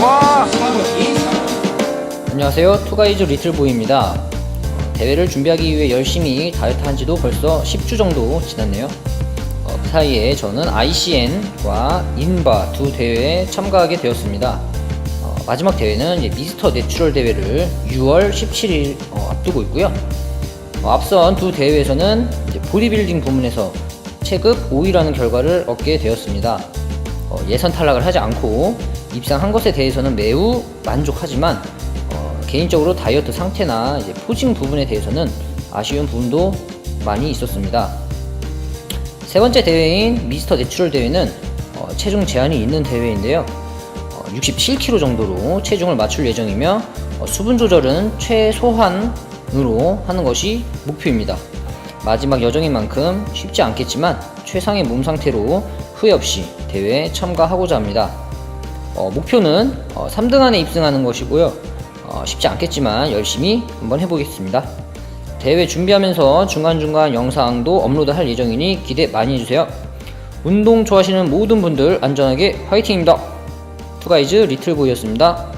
와! 안녕하세요. 투가이즈 리틀보이입니다. 대회를 준비하기 위해 열심히 다이어트 한 지도 벌써 10주 정도 지났네요. 어, 그 사이에 저는 ICN과 인바 두 대회에 참가하게 되었습니다. 어, 마지막 대회는 미스터 내추럴 대회를 6월 17일 어, 앞두고 있고요. 어, 앞선 두 대회에서는 보디빌딩 부문에서 체급 5위라는 결과를 얻게 되었습니다 어, 예선 탈락을 하지 않고 입상한 것에 대해서는 매우 만족하지만 어, 개인적으로 다이어트 상태나 이제 포징 부분에 대해서는 아쉬운 부분도 많이 있었습니다. 세 번째 대회인 미스터 내추럴 대회는 어, 체중 제한이 있는 대회인데요. 어, 67kg 정도로 체중을 맞출 예정이며 어, 수분 조절은 최소한으로 하는 것이 목표입니다. 마지막 여정인 만큼 쉽지 않겠지만 최상의 몸 상태로 후회 없이 대회에 참가하고자 합니다. 어, 목표는 어, 3등 안에 입승하는 것이고요. 어, 쉽지 않겠지만 열심히 한번 해보겠습니다. 대회 준비하면서 중간중간 영상도 업로드 할 예정이니 기대 많이 해주세요. 운동 좋아하시는 모든 분들 안전하게 화이팅입니다. 투가이즈 리틀보이였습니다.